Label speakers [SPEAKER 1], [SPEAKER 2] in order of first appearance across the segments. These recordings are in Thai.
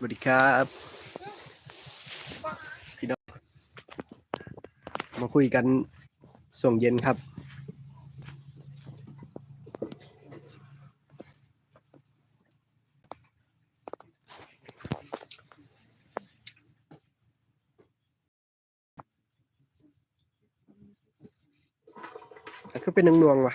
[SPEAKER 1] สวัสดีครับพี่น้องมาคุยกันส่งเย็นครับแต่คือเป็นนงนวงว่ะ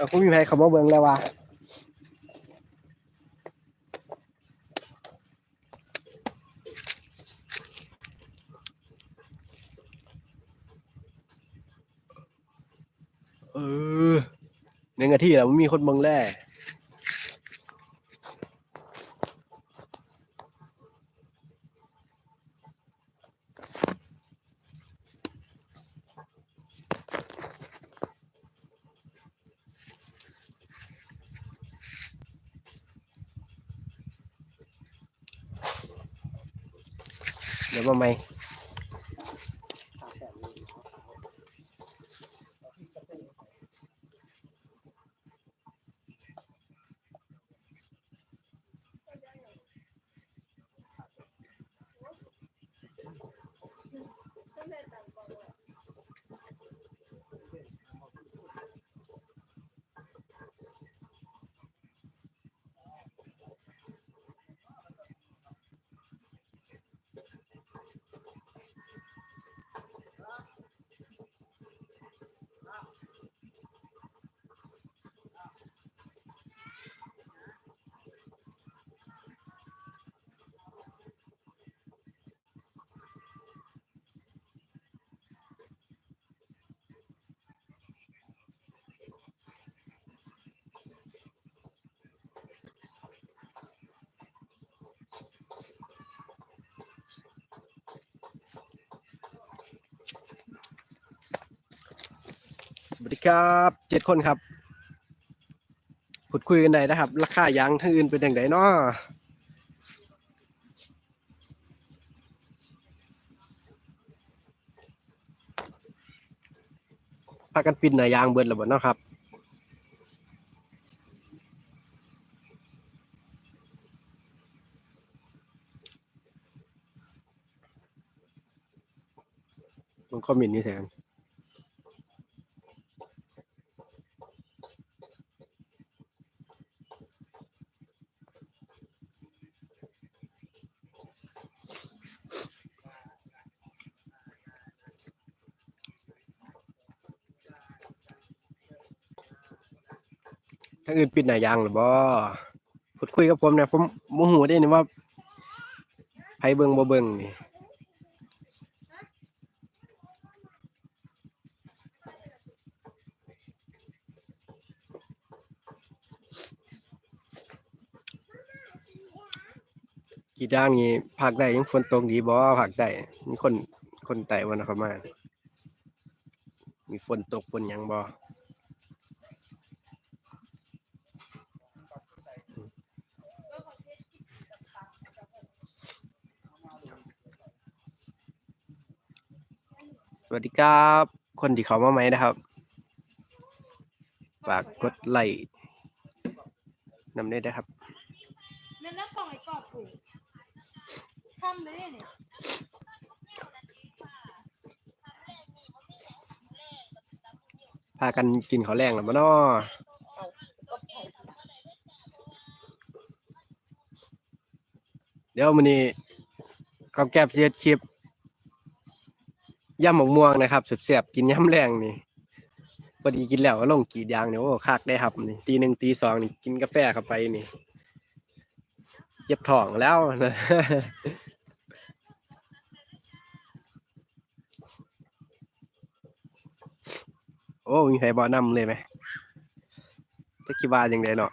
[SPEAKER 1] อาคุณมีใครเขามาเบิ่งแล้ววะเออหนึ่งนาทีแล้วมันมีคนเบิ่งแล่ เดี๋ยวมาใหม่ วัสดีครับเจ็ดคนครับพูดคุยกันได้นะครับ ราคายางทั้งอื่นเป็นอย่างไรเนาะพากันปินหนายางเบิดแล้วบ่เนาะครับลงคอมเมนนี่แทน ทั้งอื่นปิดหนายางหรือบ่พูดคุยกับผมเนี่ยผมโมโหได้นี่ว่าไผเบิงบ่เบิงนี่กีดางนี่ภาคใดยังฝนตกดีบ่ภาคใดมีคนคนไต้วันนะเขามา มีฝนตกฝนหยังบ่ วัสดีครับ คนที่เขามาไหมนะครับฝากกดไลค์นำได้นะครับ
[SPEAKER 2] เล่นแล้วกล่องไอ้กรอบถูกทำเลยเนี่ย
[SPEAKER 1] พากันกินข้าวแรงแล้วบ่น้อเดี๋ยวมื้อนี้ข้าวแก้บสิเฮ็ดคลิป ยำหมกม่วงนะครับเสียบๆกินยำแรงนี่พอดีกินแล้วก็ลงกีดยางเนี่ยโอ้คักได้ครับนี่ตีหนึ่งตีสองนี่กินกาแฟเข้าไปนี่เจ็บท้องแล้วนะโอ้มีใครบอนำเลยไหมจะคิดว่าอย่างไรเนาะ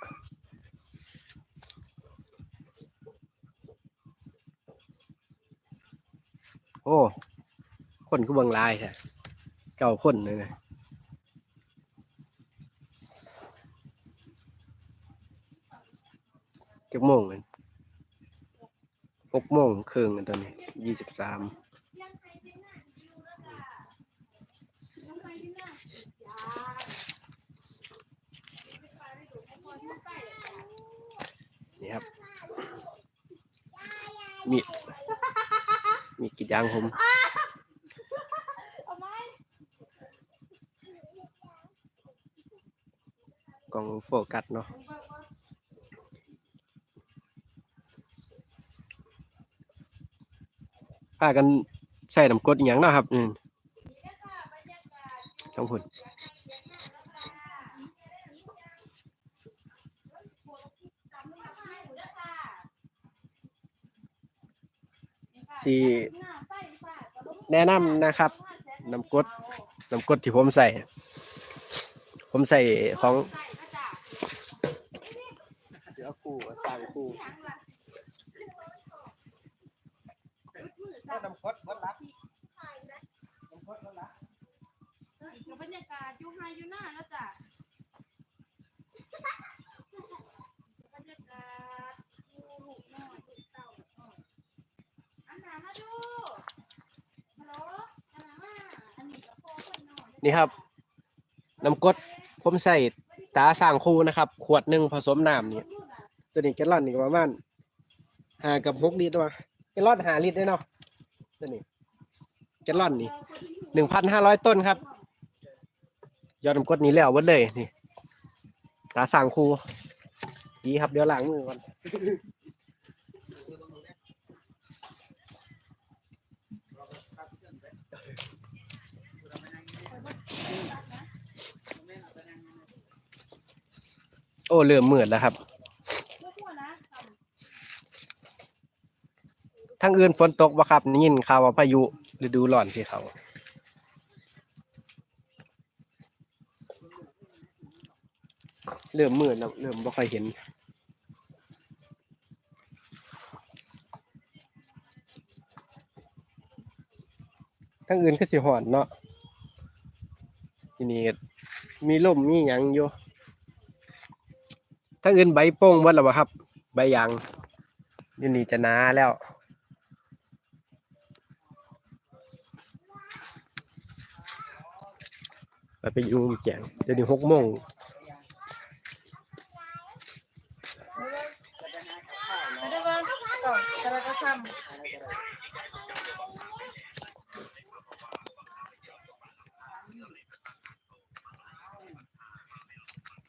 [SPEAKER 1] โอ้ คนก็เบิ่งลายแท้เก่าคนเลยนะจักโมงกันหกโมงครึ่งกันตอนนี้ยี่สิบสาม
[SPEAKER 2] ยังไงที่หน้าอยู่แล้วจ้ะยังไงที่หน้าจ้าไม่ไปได้ดูพอที่ใกล้เลย
[SPEAKER 1] ครับ มี มีกี่ย่างผม
[SPEAKER 2] เอาไหม
[SPEAKER 1] กล้อง โฟกัสเนาะพากันใส่น้ำกดอย่างเนาะครับอืมต้องพุ่นที่แนะนำนะครับน้ำกดน้ำกดที่ผมใส่ ผมใส่ของเสือคู่ สร้างคู่น้ำกรดบดลัก
[SPEAKER 2] กับบรรยากาศอยู่ไฮอยู่หน้าแล้วจ้ะบรรยากาศดูลูกน้อยลูกเต่าอันหนามาดูฮัลโหลอันหนามาอันนี้ก็โค้งหน่อย
[SPEAKER 1] นี่ครับน้ำกรดผมใส่ตาสร้างคู่นะครับ ขวดหนึ่งผสมน้ำนี่ ตัวนี้แกลลอนนี่ก็ประมาณหากับหกลิตรวะแกลลอนห้าลิตรได้เนาะตัวนี้แกลลอนนี่หนึ่งพันห้าร้อยต้นครับ ยอดน้ำกดนี้แล้วหมดเลยนี่ตาสร้างครูดีครับเดี๋ยวล้างมือก่อนโอ้เริ่มมืดแล้วครับ
[SPEAKER 2] ไม่ทั่วนะ
[SPEAKER 1] ทั้งอื่นฝนตกบ่ครับได้ยินข่าวว่าพายุฤดูร้อนที่เขาเริ่มมืดแล้วเริ่มบ่ค่อยเห็น ทั้งอื่นคือสิหอนเนาะทีนี้มีลมมีหยังอยู่ทั้งอื่นใบโป้งหมดแล้วบ่ครับ ใบยางอยู่นี่จะหนาแล้ว ไปอยู่แจงเดี๋ยวนี้หกโมง
[SPEAKER 2] ไม่ได้เบิ้งก่อนจะเราจะท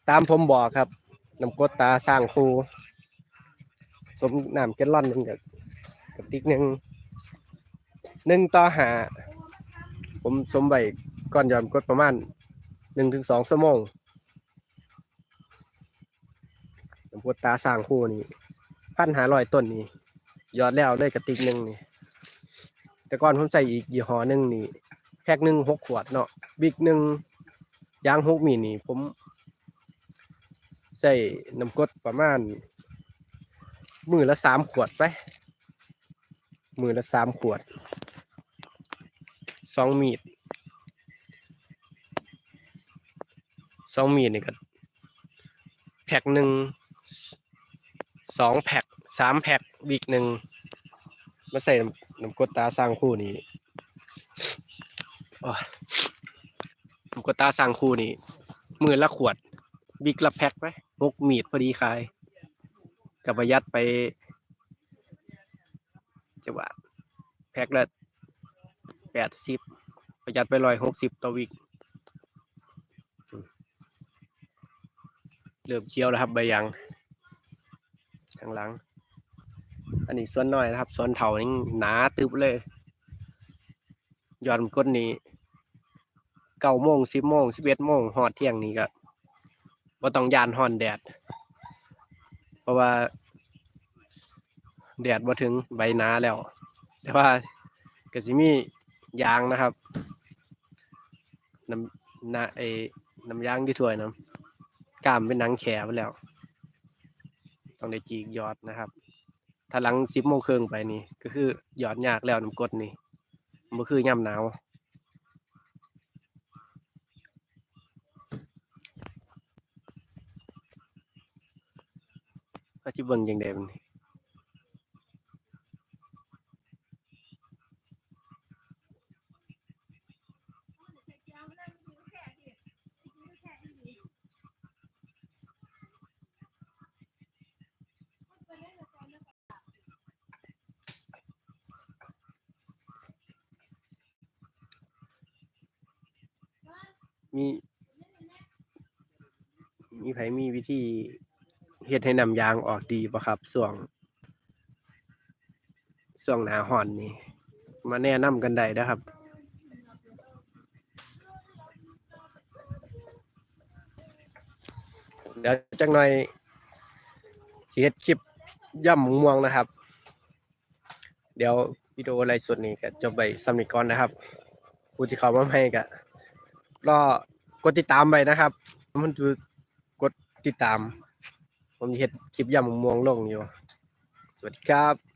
[SPEAKER 1] ตามผมบอกครับน้ำกรดตาสร้างครูสมน้ำแกลลอนหนึ่งกับกระติกหนึ่งหนึ่งต่อหา ผมสมไว้ก่อนยอนกดประมาณ หนึ่งถึงสองชั่วโมงน้ำกรดตาสร้างครูนี่พันหาร้อยต้นนี่ยอดแล้วได้กระติกหนึ่งนี่ แต่ก่อนผมใส่อีกยี่ห้อหนึ่งนี่ แพ็คหนึ่งหกขวดเนาะบิ๊กหนึ่งยางหกมีนี่ ผมใส่น้ำกดประมาณ มือละสามขวดไป มือละสามขวดสองมีด สองมีดนี่ก็แพ็คหนึ่งสองแพ็คสามแพ็ควิกหนึ่งมาใส่น้ำกดตาสร้างคู่นี้โอ้ยน้ำกดตาสร้างคู่นี้มือละขวดบิ๊กละแพ็คไหมหกมีดพอดีขายกับประหยัดไปจะว่าแพ็คละแปดสิบประหยัดไปร้อยหกสิบต่อวิกอืม เริ่มเคี้ยวแล้วครับใบยางข้างหลัง อันนี้ส่วนน้อยนะครับ ส่วนเถานี่หนาตึบเลยยอดกดนี้เก้าโมงสิบโมงสิบเอ็ดโมงหอดเที่ยงนี้ก็บ่ต้องยานฮอนแดด เพราะว่า แดดบ่ถึงใบหนาแล้ว แต่ว่าก็สิมียางนะครับน้ำนาไอ้น้ำยางที่ถ้วยน้ำ กล้ามเป็นหนังแขไปแล้ว ต้องได้จีกยอดนะครับ ถ้าหลังสิบโมงครึ่งไปนี่ ก็คือยอดยากแล้วน้ำกรดนี่มันคือย่ำหนาวก็ที่เบิ่งยังไงมัน มี มีไผมีวิธีเฮ็ดให้น้ำยางออกดีป่ะครับส่วงส่วงหนาห่อนนี่ มาแนะนำกันได้นะครับเดี๋ยวจักหน่อยเฮ็ดคลิปย่ำม่วงนะครับ เดี๋ยววิดีโอไลฟ์สดนี้ก็จบไปสำนิก่อนนะครับผู้ที่เขามาใหม่ก็ รอกดติดตามไปนะครับ มันคือกดติดตาม ผมเห็ดคลิปยำหมม่วงลงอยู่ สวัสดีครับ